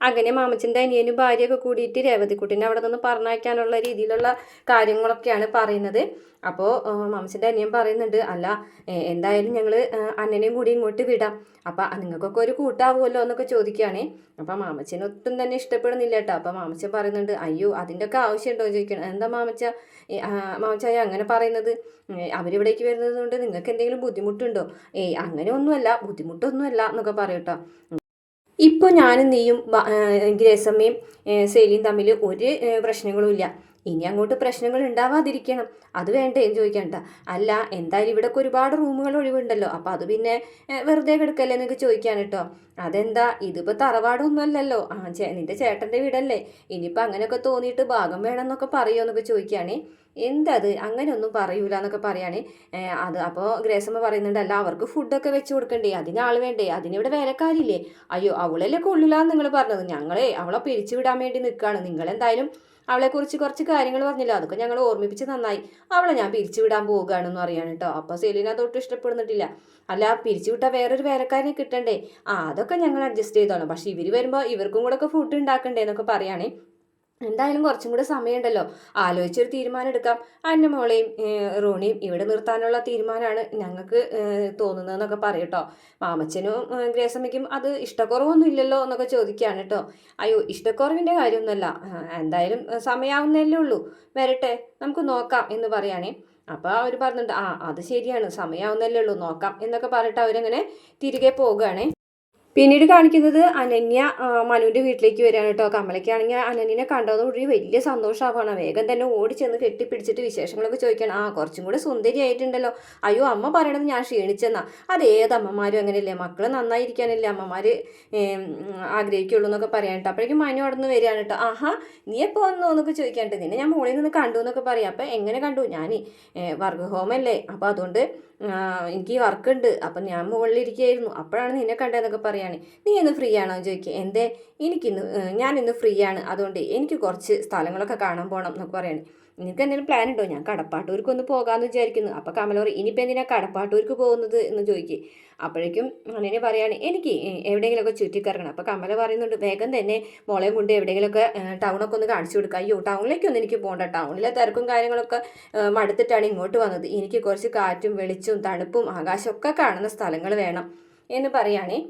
അങ്ങനെ മാമച്ചന്റെ അനിയനും ഭാര്യയൊക്കെ കൂടിയിട്ട് രേവതിക്കുട്ടിനെ അവിടെ നിന്ന് പറഞ്ഞയക്കാനുള്ള രീതിയിലുള്ള കാര്യങ്ങളൊക്കെയാണ് പറയുന്നത്. അപ്പോൾ മാമച്ചന്റെ അനിയൻ പറയുന്നുണ്ട് അല്ല എന്തായാലും ഞങ്ങൾ അന്നനെയും കൂടി ഇങ്ങോട്ട് വിടാം. അപ്പം നിങ്ങൾക്കൊക്കെ ഒരു കൂട്ടാവുമല്ലോ എന്നൊക്കെ ചോദിക്കുകയാണേ. അപ്പം മാമച്ചന് ഒട്ടും തന്നെ ഇഷ്ടപ്പെടുന്നില്ല കേട്ടോ. അപ്പം മാമച്ചൻ പറയുന്നുണ്ട് അയ്യോ അതിന്റെ ഒക്കെ ആവശ്യമുണ്ടോ? ചോദിക്കണം എന്താ മാമച്ച? മാമച്ചായ അങ്ങനെ പറയുന്നത്. അവരിവിടേക്ക് വരുന്നത് കൊണ്ട് നിങ്ങൾക്ക് എന്തെങ്കിലും ബുദ്ധിമുട്ടുണ്ടോ? ഏയ് അങ്ങനെ ഒന്നുമല്ല ബുദ്ധിമുട്ടൊന്നുമല്ല എന്നൊക്കെ പറയട്ടോ ഇപ്പോൾ ഞാനും നീയും ഗ്രേസമ്മയും സെയിലിയും തമ്മിൽ ഒരു പ്രശ്നങ്ങളുമില്ല ഇനി അങ്ങോട്ട് പ്രശ്നങ്ങൾ ഉണ്ടാവാതിരിക്കണം. അത് വേണ്ടേ എന്ന് ചോദിക്കണ്ട. അല്ല എന്തായാലും ഇവിടെയൊക്കെ ഒരുപാട് റൂമുകൾ ഒഴിവുണ്ടല്ലോ. അപ്പോൾ അത് പിന്നെ വെറുതെ കിടക്കല്ലേ എന്നൊക്കെ ചോദിക്കാൻ കേട്ടോ അതെന്താ? ഇതിപ്പോൾ തറവാടൊന്നും അല്ലല്ലോ ആ ചേ നിന്റെ ചേട്ടന്റെ വീടല്ലേ. ഇനിയിപ്പോൾ അങ്ങനെയൊക്കെ തോന്നിയിട്ട് ഭാഗം വേണമെന്നൊക്കെ പറയുമോ എന്നൊക്കെ ചോദിക്കുകയാണേ എന്തത്? അങ്ങനെയൊന്നും പറയൂല എന്നൊക്കെ പറയുകയാണേ അത് അപ്പോൾ ഗ്രേസമ്മ പറയുന്നുണ്ട് അല്ല അവർക്ക് ഫുഡൊക്കെ വെച്ച് കൊടുക്കണ്ടേ? അതിന് ആൾ വേണ്ടേ? അതിനിവിടെ വേലക്കാരില്ലേ? അയ്യോ അവളല്ലേ കൊള്ളില്ലാന്ന് നിങ്ങൾ പറഞ്ഞത്. ഞങ്ങളെ അവളെ പിരിച്ചു വിടാൻ വേണ്ടി നിൽക്കുകയാണ് നിങ്ങളെന്തായാലും അവളെക്കുറിച്ച് കുറച്ച് കാര്യങ്ങൾ പറഞ്ഞില്ല. അതൊക്കെ ഞങ്ങൾ ഓർമ്മിപ്പിച്ച് നന്നായി. അവളെ ഞാൻ പിരിച്ചു വിടാൻ പോവുകയാണെന്ന് അറിയാണ് കേട്ടോ അപ്പോൾ സെലീന തൊട്ട് ഇഷ്ടപ്പെടുന്നിട്ടില്ല. അല്ല പിരിച്ചു വിട്ടാൽ വേറൊരു വേലക്കാരനെ കിട്ടണ്ടേ? ആ അതൊക്കെ ഞങ്ങൾ അഡ്ജസ്റ്റ് ചെയ്തോളാം. പക്ഷേ ഇവർ വരുമ്പോൾ ഇവർക്കും കൂടെ ഒക്കെ ഫുഡ് ഉണ്ടാക്കണ്ടേ എന്നൊക്കെ പറയുകയാണേ എന്തായാലും കുറച്ചും കൂടെ സമയമുണ്ടല്ലോ. ആലോചിച്ചൊരു തീരുമാനം എടുക്കാം. അന്നമോളെയും റോണിയും ഇവിടെ നിർത്താനുള്ള തീരുമാനമാണ് ഞങ്ങൾക്ക് തോന്നുന്നതെന്നൊക്കെ പറയട്ടോ മാമച്ചനും ഗ്രേസമ്മയ്ക്കും അത് ഇഷ്ടക്കുറവൊന്നും ഇല്ലല്ലോ എന്നൊക്കെ ചോദിക്കുകയാണ് കേട്ടോ. അയ്യോ ഇഷ്ടക്കുറവിന്റെ കാര്യമൊന്നുമല്ല. എന്തായാലും സമയാവുന്നല്ലേ ഉള്ളൂ. വരട്ടെ നമുക്ക് നോക്കാം എന്ന് പറയുകയാണേ. അപ്പോൾ അവർ പറഞ്ഞിട്ടുണ്ട് ആ അത് ശരിയാണ് സമയാവുന്നല്ലേ ഉള്ളൂ നോക്കാം എന്നൊക്കെ പറഞ്ഞിട്ട് അവരങ്ങനെ തിരികെ പോവുകയാണേ. പിന്നീട് കാണിക്കുന്നത് അനന്യ മനുവിന്റെ വീട്ടിലേക്ക് വരികയാണ് കേട്ടോ. കമലയ്ക്കാണെങ്കിൽ അനന്യനെ കണ്ടതോടുകൂടി വലിയ സന്തോഷമാവാണ് വേഗം തന്നെ ഓടി ചെന്ന് കെട്ടിപ്പിടിച്ചിട്ട് വിശേഷങ്ങളൊക്കെ ചോദിക്കണം ആ കുറച്ചും കൂടെ സുന്ദരിയായിട്ടുണ്ടല്ലോ അയ്യോ അമ്മ പറയണത് ഞാൻ ക്ഷീണിച്ചെന്നാ. അത് ഏത് അമ്മമാരും അങ്ങനെയല്ലേ? മക്കൾ നന്നായിരിക്കാനല്ലേ അമ്മമാർ ആഗ്രഹിക്കുള്ളൂ എന്നൊക്കെ പറയാൻ കേട്ടോ. അപ്പോഴേക്കും മനു അവിടെ നിന്ന് വരികയാണ് കേട്ടോ. ആഹാ നീ എപ്പോൾ വന്നു എന്നൊക്കെ ചോദിക്കാണ്ട് നിന്നെ ഞാൻ മുകളിൽ നിന്ന് കണ്ടു എന്നൊക്കെ പറയാം. അപ്പോൾ എങ്ങനെ കണ്ടു? ഞാൻ വർഗ ഹോമല്ലേ അപ്പോൾ അതുകൊണ്ട് എനിക്ക് വർക്ക് ഉണ്ട്. അപ്പം ഞാൻ മുകളിലിരിക്കുകയായിരുന്നു. അപ്പോഴാണ് നിന്നെ കണ്ടതെന്നൊക്കെ പറയുകയാണ് നീ ഇന്ന് ഫ്രീ ആണോ? ചോദിക്കുക. എന്തേ? എനിക്കിന്ന് ഞാനിന്ന് ഫ്രീ ആണ്. അതുകൊണ്ട് എനിക്ക് കുറച്ച് സ്ഥലങ്ങളൊക്കെ കാണാൻ പോകണം എന്നൊക്കെ പറയാണ്. നിനക്ക് എന്തെങ്കിലും പ്ലാൻ ഉണ്ടോ? ഞാൻ കടപ്പാട്ടൂർക്ക് ഒന്ന് പോകാമെന്ന് വിചാരിക്കുന്നു. അപ്പോൾ കമല പറയും ഇനിയിപ്പോൾ എന്തിനാ കടപ്പാട്ടൂർക്ക് പോകുന്നത് എന്ന് ചോദിക്കും. അപ്പോഴേക്കും അങ്ങനെ പറയാണ് എനിക്ക് എവിടെയെങ്കിലുമൊക്കെ ചുറ്റിക്കറങ്ങണം. അപ്പോൾ കമല പറയുന്നുണ്ട് വേഗം തന്നെ മോളെയും കൊണ്ട് എവിടെയെങ്കിലുമൊക്കെ ടൗണൊക്കെ ഒന്ന് കാണിച്ചു കൊടുക്കുക അയ്യോ ടൗണിലേക്കൊന്നും എനിക്ക് പോകണ്ട ടൗണിലെ തിരക്കും കാര്യങ്ങളൊക്കെ മടുത്തിട്ടാണ് ഇങ്ങോട്ട് വന്നത്. എനിക്ക് കുറച്ച് കാറ്റും വെളിച്ചവും തണുപ്പും ആകാശമൊക്കെ കാണുന്ന സ്ഥലങ്ങൾ വേണം എന്ന് പറയുകയാണേ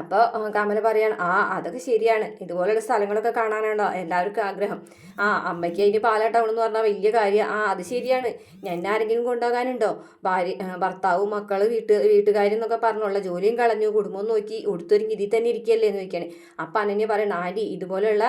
അപ്പോൾ കമല പറയാണ് ആ അതൊക്കെ ശരിയാണ്. ഇതുപോലുള്ള സ്ഥലങ്ങളൊക്കെ കാണാനാണോ എല്ലാവർക്കും ആഗ്രഹം. ആ അമ്മയ്ക്ക് അതിന് പാലാ ടൗൺ എന്ന് പറഞ്ഞാൽ വലിയ കാര്യം. ആ അത് ശരിയാണ്. ഞാൻ ആരെങ്കിലും കൊണ്ടുപോകാനുണ്ടോ? ഭാര്യ ഭർത്താവും മക്കൾ വീട്ട് വീട്ടുകാരെന്നൊക്കെ പറഞ്ഞുള്ള ജോലിയും കളഞ്ഞു കുടുംബം നോക്കി ഉടുത്തൊരുങ്ങി ഇതിൽ തന്നെ ഇരിക്കുകയല്ലേ എന്ന് ചോദിക്കുകയാണ് അപ്പം അനന്യ പറയണം ആന്റി ഇതുപോലെയുള്ള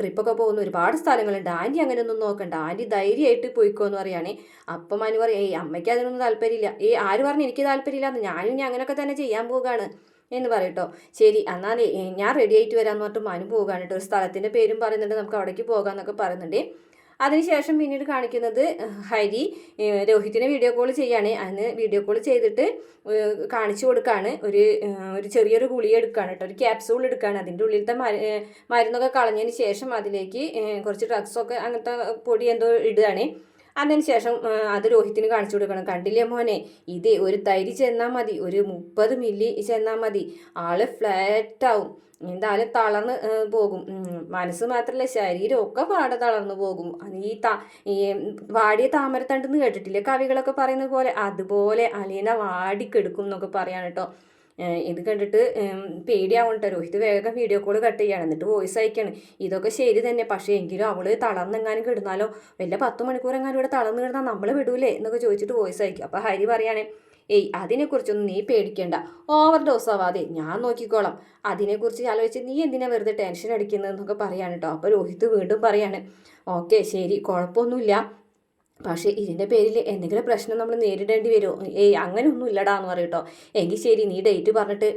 ട്രിപ്പൊക്കെ പോകുന്ന ഒരുപാട് സ്ഥലങ്ങളുണ്ട്. ആന്റി അങ്ങനെയൊന്നും നോക്കണ്ട. ആന്റി ധൈര്യമായിട്ട് പോയിക്കോ എന്ന് പറയുകയാണേ അപ്പം മനു പറയും ഏയ് അമ്മയ്ക്ക് അതിനൊന്നും താല്പര്യമില്ല. ഏ ആര് പറഞ്ഞു എനിക്ക് താല്പര്യമില്ല ഞാനും ഇനി അങ്ങനെയൊക്കെ തന്നെ ചെയ്യാൻ പോകുകയാണ് എന്ന് പറയട്ടോ ശരി എന്നാൽ ഞാൻ റെഡി ആയിട്ട് വരാമെന്ന് പറഞ്ഞിട്ട് മനു പോകാൻ കേട്ടോ ഒരു സ്ഥലത്തിന്റെ പേരും പറയുന്നുണ്ട് നമുക്ക് അവിടേക്ക് പോകാമെന്നൊക്കെ പറയുന്നുണ്ട്. അതിനുശേഷം പിന്നീട് കാണിക്കുന്നത് ഹരി രോഹിത്തിനെ വീഡിയോ കോൾ ചെയ്യാണ്. അതിന് വീഡിയോ കോൾ ചെയ്തിട്ട് കാണിച്ചു കൊടുക്കുകയാണ് ഒരു ഒരു ചെറിയൊരു ഗുളിക എടുക്കുകയാണ് കേട്ടോ ഒരു ക്യാപ്സൂൾ എടുക്കുകയാണ് അതിന്റെ ഉള്ളിലത്തെ മരുന്നൊക്കെ കളഞ്ഞതിന് ശേഷം അതിലേക്ക് കുറച്ച് ഡ്രഗ്സൊക്കെ അങ്ങനത്തെ പൊടി എന്തോ ഇടുകയാണ്. അതിന് ശേഷം ആ, അത് രോഹിത്തിന് കാണിച്ചു കൊടുക്കണം. കണ്ടില്ലേ മോനെ? ഇത് ഒരു തൈര് ചെന്നാൽ മതി. ഒരു മുപ്പത് മില്ലി ചെന്നാൽ മതി. ആൾ ഫ്ലാറ്റ് ആവും. എന്തായാലും തളർന്ന് പോകും. മനസ്സ് മാത്രമല്ല ശരീരം ഒക്കെ പാടെ തളർന്നു പോകും. ഈ താ ഈ വാടിയ താമരത്തണ്ടെന്ന് കേട്ടിട്ടില്ലേ കവികളൊക്കെ പറയുന്നത് പോലെ? അതുപോലെ അലീന വാടിക്കെടുക്കും എന്നൊക്കെ പറയാണ് കേട്ടോ ഇത് കണ്ടിട്ട് കേട്ടോ രോഹിത് വേഗം വീഡിയോ കോൾ കട്ട് ചെയ്യാണ്. എന്നിട്ട് വോയിസ് അയക്കാണ്. ഇതൊക്കെ ശരി തന്നെ. പക്ഷേ എങ്കിലും അവൾ തളർന്നെങ്ങാനും കിടന്നാലോ? വല്ല പത്ത് മണിക്കൂർ എങ്ങാനും ഇവിടെ തളർന്ന് കിടന്നാൽ നമ്മൾ വിടൂലേ? എന്നൊക്കെ ചോദിച്ചിട്ട് വോയിസ് അയക്കും. അപ്പോൾ ഹരി പറയാണ് ഏയ് അതിനെക്കുറിച്ചൊന്നും നീ പേടിക്കേണ്ട. ഓവർ ഡോസ് ആവാതെ. ഞാൻ നോക്കിക്കോളാം. അതിനെക്കുറിച്ച് ആലോചിച്ച് നീ എന്തിനാ വെറുതെ ടെൻഷൻ അടിക്കുന്നതെന്നൊക്കെ പറയാണ് കേട്ടോ അപ്പോൾ രോഹിത് വീണ്ടും പറയാണ് ഓക്കെ ശരി. കുഴപ്പമൊന്നുമില്ല. പക്ഷേ ഇതിന്റെ പേരിൽ എന്തെങ്കിലും പ്രശ്നം നമ്മൾ നേരിടേണ്ടി വരുമോ ഏയ് അങ്ങനെ ഒന്നും ഇല്ലടാ എന്ന് പറയട്ടോ എങ്കിൽ ശരി നീ ഡേറ്റ് പറഞ്ഞിട്ട്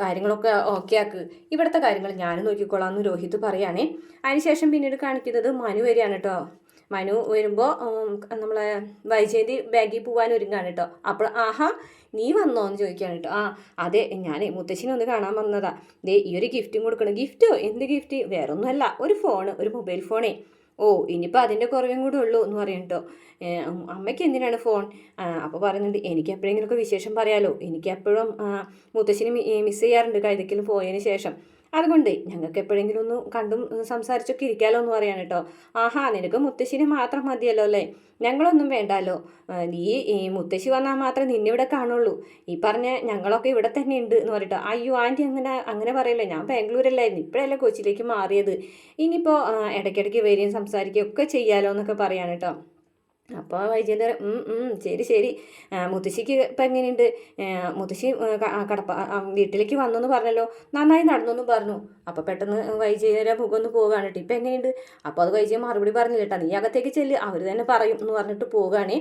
കാര്യങ്ങളൊക്കെ ഓക്കെ ആക്ക്. ഇവിടുത്തെ കാര്യങ്ങൾ ഞാൻ നോക്കിക്കോളാം എന്ന് രോഹിത് പറയുകയാണേ അതിനുശേഷം പിന്നീട് കാണിക്കുന്നത് മനു വരികയാണ് കേട്ടോ മനു വരുമ്പോൾ നമ്മളെ വൈജയന്തി ബാഗിൽ പോകാൻ ഒരുങ്ങാണ് കേട്ടോ അപ്പോൾ ആഹാ നീ വന്നോ എന്ന് ചോദിക്കുകയാണ് കേട്ടോ ആ അതെ ഞാൻ മുത്തശ്ശിനെ ഒന്ന് കാണാൻ വന്നതാ. ദേ ഈ ഒരു ഗിഫ്റ്റും കൊടുക്കണം ഗിഫ്റ്റോ? എന്ത് ഗിഫ്റ്റ്? വേറൊന്നുമല്ല ഒരു ഫോണ് ഒരു മൊബൈൽ ഫോണേ. ഓ ഇനിയിപ്പോൾ അതിന്റെ കുറവും കൂടെ ഉള്ളൂ എന്ന് പറയും കേട്ടോ അമ്മയ്ക്ക് എന്തിനാണ് ഫോൺ? അപ്പോൾ പറയുന്നുണ്ട് എനിക്ക് എപ്പോഴെങ്കിലുമൊക്കെ വിശേഷം പറയാലോ. എനിക്ക് എപ്പോഴും മുത്തശ്ശിനെ മിസ് ചെയ്യാറുണ്ട് കഴുതയ്ക്കൽ പോയതിന് ശേഷം. അതുകൊണ്ട് ഞങ്ങൾക്ക് എപ്പോഴെങ്കിലും ഒന്ന് കണ്ടും സംസാരിച്ചൊക്കെ ഇരിക്കാലോ എന്ന് പറയാൻ കേട്ടോ. ആഹാ നിനക്ക് മുത്തശ്ശിനെ മാത്രം മതിയല്ലോ അല്ലേ? ഞങ്ങളൊന്നും വേണ്ടല്ലോ നീ ഈ മുത്തശ്ശി വന്നാൽ മാത്രമേ നിന്നെ ഇവിടെ കാണുള്ളൂ. ഈ പറഞ്ഞ ഞങ്ങളൊക്കെ ഇവിടെ തന്നെ ഉണ്ട് എന്ന് പറയട്ടോ അയ്യോ ആന്റി അങ്ങനെ അങ്ങനെ പറയല്ലേ? ഞാൻ ബാംഗ്ലൂരല്ലായിരുന്നു. ഇപ്പോഴല്ലേ കൊച്ചിയിലേക്ക് മാറിയത്. ഇനിയിപ്പോൾ ഇടയ്ക്കിടയ്ക്ക് വരികയും സംസാരിക്കുകയും ഒക്കെ ചെയ്യാലോ എന്നൊക്കെ പറയാണ് കേട്ടോ. അപ്പോൾ വൈജയന്തരൻ ശരി ശരി. മുത്തശ്ശിക്ക് ഇപ്പം എങ്ങനെയുണ്ട്? മുത്തശ്ശി കടപ്പ വീട്ടിലേക്ക് വന്നെന്ന് പറഞ്ഞല്ലോ. നന്നായി നടന്നു പറഞ്ഞു. അപ്പോൾ പെട്ടെന്ന് വൈജയര മുഖം ഒന്ന് പോവുകയാണ് കേട്ടോ. ഇപ്പം എങ്ങനെയുണ്ട്? അപ്പോൾ അത് വൈജയ മറുപടി പറഞ്ഞില്ല കേട്ടോ. നീ അകത്തേക്ക് ചെല്ല് അവർ തന്നെ പറയും എന്ന് പറഞ്ഞിട്ട് പോവുകയാണേ.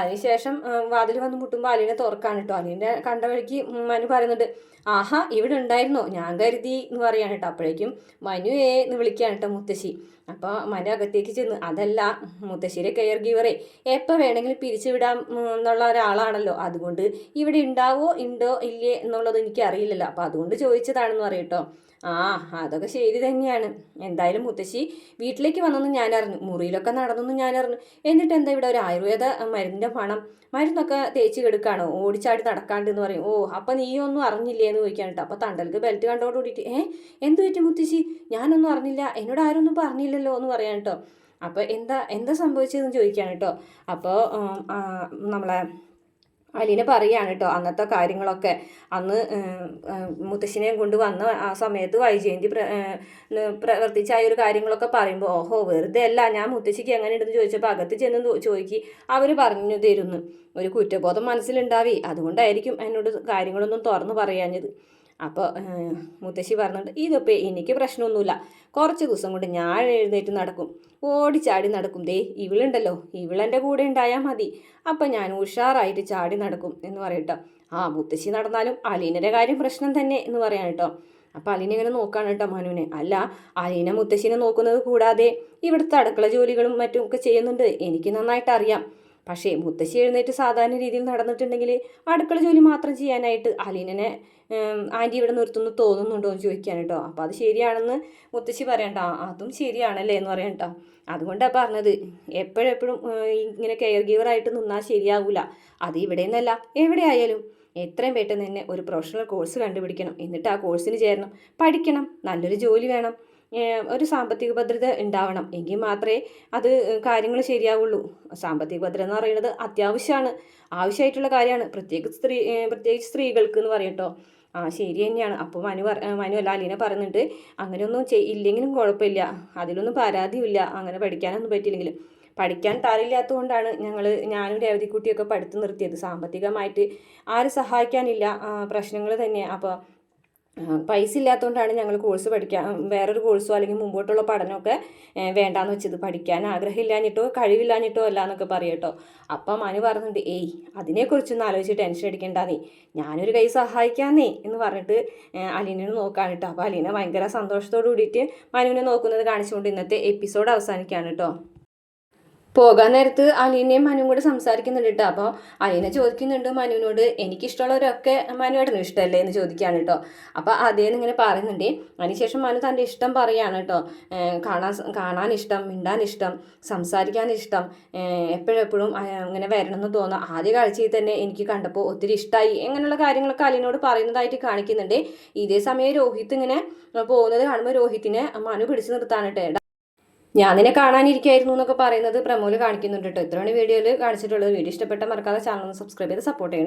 അതിനുശേഷം വാതിൽ വന്ന് മുട്ടുമ്പോൾ അലീനെ തുറക്കാണ് കേട്ടോ. അലീന്റെ കണ്ട വഴിക്ക് മനു പറയുന്നുണ്ട് ആഹാ ഇവിടെ ഉണ്ടായിരുന്നോ? ഞാൻ കരുതി എന്ന് പറയാണ് കേട്ടോ. അപ്പോഴേക്കും മനു ഏ എന്ന് വിളിക്കുകയാണ് കേട്ടോ മുത്തശ്ശി. അപ്പോൾ മന അകത്തേക്ക് ചെന്ന് അതല്ല മുത്തശ്ശേരി കെയർ ഗീവറെ എപ്പോൾ വേണമെങ്കിലും പിരിച്ചുവിടാം എന്നുള്ള ഒരാളാണല്ലോ. അതുകൊണ്ട് ഇവിടെ ഉണ്ടാവോ ഉണ്ടോ ഇല്ലേ എന്നുള്ളത് എനിക്ക് അറിയില്ലല്ലോ അപ്പോൾ അതുകൊണ്ട് ചോദിച്ചതാണെന്ന് പറയട്ടോ ആ അതൊക്കെ ശരി തന്നെയാണ്. എന്തായാലും മുത്തശ്ശി വീട്ടിലേക്ക് വന്നെന്ന് ഞാൻ അറിഞ്ഞു മുറിയിലൊക്കെ നടന്നെന്ന് ഞാൻ അറിഞ്ഞു എന്നിട്ട് എന്താ ഇവിടെ ഒരു ആയുർവേദ മരുന്നിന്റെ പണം മരുന്നൊക്കെ തേച്ച് കെടുക്കാണോ? ഓടിച്ചാടി നടക്കാണ്ട് എന്ന് പറയും. ഓ അപ്പം നീ ഒന്നും അറിഞ്ഞില്ലേ എന്ന് ചോദിക്കാൻ കേട്ടോ അപ്പോൾ തണ്ടൽക്ക് ബെൽറ്റ് കണ്ടോട് കൂടിയിട്ട് ഏ എന്ത് പറ്റി മുത്തശ്ശി? ഞാനൊന്നും അറിഞ്ഞില്ല. എന്നോട് ആരൊന്നും പറഞ്ഞില്ലല്ലോ എന്ന് പറയാൻ കേട്ടോ അപ്പോൾ എന്താ എന്താ സംഭവിച്ചതെന്ന് ചോദിക്കാൻ കേട്ടോ അപ്പോൾ നമ്മളെ അലീന പറയാണ് കേട്ടോ അന്നത്തെ കാര്യങ്ങളൊക്കെ അന്ന് മുത്തശ്ശിനെയും കൊണ്ട് വന്ന ആ സമയത്ത് വൈജയന്തി പ്രവർത്തിച്ച ആ ഒരു കാര്യങ്ങളൊക്കെ പറയുമ്പോൾ ഓഹോ വെറുതെ അല്ല ഞാൻ മുത്തശ്ശിക്ക് എങ്ങനെ ഉണ്ടെന്ന് ചോദിച്ചപ്പോൾ അകത്ത് ചെന്ന് ചോദിക്കി അവർ പറഞ്ഞു തരുന്നു. ഒരു കുറ്റബോധം മനസ്സിലുണ്ടാവി അതുകൊണ്ടായിരിക്കും എന്നോട് കാര്യങ്ങളൊന്നും തുറന്നു പറയാഞ്ഞത്. അപ്പോൾ മുത്തശ്ശി പറഞ്ഞിട്ട് ഇതിപ്പോൾ എനിക്ക് പ്രശ്നമൊന്നുമില്ല. കുറച്ച് ദിവസം കൊണ്ട് ഞാൻ എഴുന്നേറ്റ് നടക്കും. ഓടിച്ചാടി നടക്കും. ദേ ഇവളുണ്ടല്ലോ. ഇവളെന്റെ കൂടെ ഉണ്ടായാൽ മതി. അപ്പം ഞാൻ ഉഷാറായിട്ട് ചാടി നടക്കും എന്ന് പറയട്ടോ ആ മുത്തശ്ശി നടന്നാലും അലീനയുടെ കാര്യം പ്രശ്നം തന്നെ എന്ന് പറയാം കേട്ടോ. അപ്പം അലീന ഇങ്ങനെ നോക്കുകയാണ് കേട്ടോ മനുവിനെ. അല്ല അലീന മുത്തശ്ശിനെ നോക്കുന്നത് കൂടാതെ ഇവിടുത്തെ അടുക്കള ജോലികളും മറ്റും ഒക്കെ ചെയ്യുന്നുണ്ട്. എനിക്ക് നന്നായിട്ട് അറിയാം. പക്ഷേ മുത്തശ്ശി എഴുന്നേറ്റ് സാധാരണ രീതിയിൽ നടന്നിട്ടുണ്ടെങ്കിൽ അടുക്കള ജോലി മാത്രം ചെയ്യാനായിട്ട് അലീനനെ ആന്റി ഇവിടെ നിർത്തുന്നു തോന്നുന്നുണ്ടോ എന്ന് ചോദിക്കാൻ കേട്ടോ. അപ്പോൾ അത് ശരിയാണെന്ന് മുത്തശ്ശി പറയണ്ട. അതും ശരിയാണല്ലേ എന്ന് പറയാം കേട്ടോ. അതുകൊണ്ടാണ് പറഞ്ഞത്. എപ്പോഴെപ്പോഴും ഇങ്ങനെ കെയർ ഗീവറായിട്ട് നിന്നാൽ ശരിയാവില്ല അത് ഇവിടെ നിന്നല്ല. എവിടെ ആയാലും. എത്രയും പെട്ടെന്ന് തന്നെ ഒരു പ്രൊഫഷണൽ കോഴ്സ് കണ്ടുപിടിക്കണം. എന്നിട്ട് ആ കോഴ്സിന് ചേരണം. പഠിക്കണം. നല്ലൊരു ജോലി വേണം. ഒരു സാമ്പത്തിക ഭദ്രത ഉണ്ടാവണം. എങ്കിൽ മാത്രമേ അത് കാര്യങ്ങൾ ശരിയാവുള്ളൂ. സാമ്പത്തിക ഭദ്രത എന്ന് പറയുന്നത് അത്യാവശ്യമാണ്. ആവശ്യമായിട്ടുള്ള കാര്യമാണ്. പ്രത്യേകിച്ച് സ്ത്രീ പ്രത്യേകിച്ച് സ്ത്രീകൾക്ക് എന്ന് പറയട്ടോ ആ ശരി തന്നെയാണ്. അപ്പോൾ മനു പറ മനു അല്ല അലീന പറയുന്നുണ്ട് അങ്ങനെയൊന്നും ചെയ് ഇല്ലെങ്കിലും കുഴപ്പമില്ല. അതിലൊന്നും പരാതിയില്ല അങ്ങനെ പഠിക്കാനൊന്നും പറ്റിയില്ലെങ്കിലും പഠിക്കാൻ താല്പര്യമില്ലാത്തതുകൊണ്ടാണ് ഞങ്ങൾ ഞാനും രേവതിക്കുട്ടിയൊക്കെ പഠിത്തം നിർത്തിയത്. സാമ്പത്തികമായിട്ട് ആരും സഹായിക്കാനില്ല. പ്രശ്നങ്ങൾ തന്നെ. അപ്പോൾ പൈസ ഇല്ലാത്തതുകൊണ്ടാണ് ഞങ്ങൾ കോഴ്സ് പഠിക്കാൻ വേറൊരു കോഴ്സോ അല്ലെങ്കിൽ മുമ്പോട്ടുള്ള പഠനമൊക്കെ വേണ്ടാന്ന് വെച്ചത്. പഠിക്കാൻ ആഗ്രഹമില്ലാഞ്ഞിട്ടോ കഴിവില്ലാഞ്ഞിട്ടോ അല്ല എന്നൊക്കെ പറയട്ടോ അപ്പം മനു പറഞ്ഞിട്ട് ഏയ് അതിനെക്കുറിച്ചൊന്നും ആലോചിച്ച് ടെൻഷൻ അടിക്കേണ്ടാന്നേ. ഞാനൊരു കൈ സഹായിക്കാന്നേ എന്ന് പറഞ്ഞിട്ട് അലീനോട് നോക്കാൻ കേട്ടോ. അപ്പോൾ അലീന ഭയങ്കര സന്തോഷത്തോടു കൂടിയിട്ട് മനുവിനെ നോക്കുന്നത് കാണിച്ചുകൊണ്ട് ഇന്നത്തെ എപ്പിസോഡ് അവസാനിക്കുകയാണ് കേട്ടോ. പോകാൻ നേരത്ത് അലീനയും മനുവും കൂടെ സംസാരിക്കുന്നുണ്ട് കേട്ടോ. അപ്പോൾ അലീന ചോദിക്കുന്നുണ്ട് മനുവിനോട് എനിക്കിഷ്ടമുള്ളവരൊക്കെ മനുവായിട്ടൊന്നും ഇഷ്ടമല്ലേ? എന്ന് ചോദിക്കുകയാണ് കേട്ടോ. അപ്പോൾ അതേന്ന് ഇങ്ങനെ പറയുന്നുണ്ട്. അതിനുശേഷം മനു തന്റെ ഇഷ്ടം പറയുകയാണ് കേട്ടോ. കാണാൻ കാണാൻ ഇഷ്ടം മിണ്ടാൻ ഇഷ്ടം സംസാരിക്കാൻ ഇഷ്ടം എപ്പോഴെപ്പോഴും ഇങ്ങനെ വരണമെന്ന് തോന്നുക ആദ്യ കാഴ്ചയിൽ തന്നെ എനിക്ക് കണ്ടപ്പോൾ ഒത്തിരി ഇഷ്ടമായി അങ്ങനെയുള്ള കാര്യങ്ങളൊക്കെ അലീനോട് പറയുന്നതായിട്ട് കാണിക്കുന്നുണ്ട്. ഇതേ സമയം രോഹിത് ഇങ്ങനെ പോകുന്നത് കാണുമ്പോൾ രോഹിത്തിനെ മനു പിടിച്ചു നിർത്താനിട്ട് ഞാൻ നിന്നെ കാണാനിരിക്കായിരുന്നു എന്നൊക്കെ പറയുന്നത് പ്രമോൽ കാണിക്കുന്നുണ്ട് കേട്ടോ ഇത്രയാണ് വീഡിയോയിൽ കാണിച്ചിട്ടുള്ളത്. വീഡിയോ ഇഷ്ടപ്പെട്ട മറക്കാതെ ചാനൽ ഒന്ന് സബ്സ്ക്രൈബ് ചെയ്ത് സപ്പോർട്ട് ചെയ്യണം.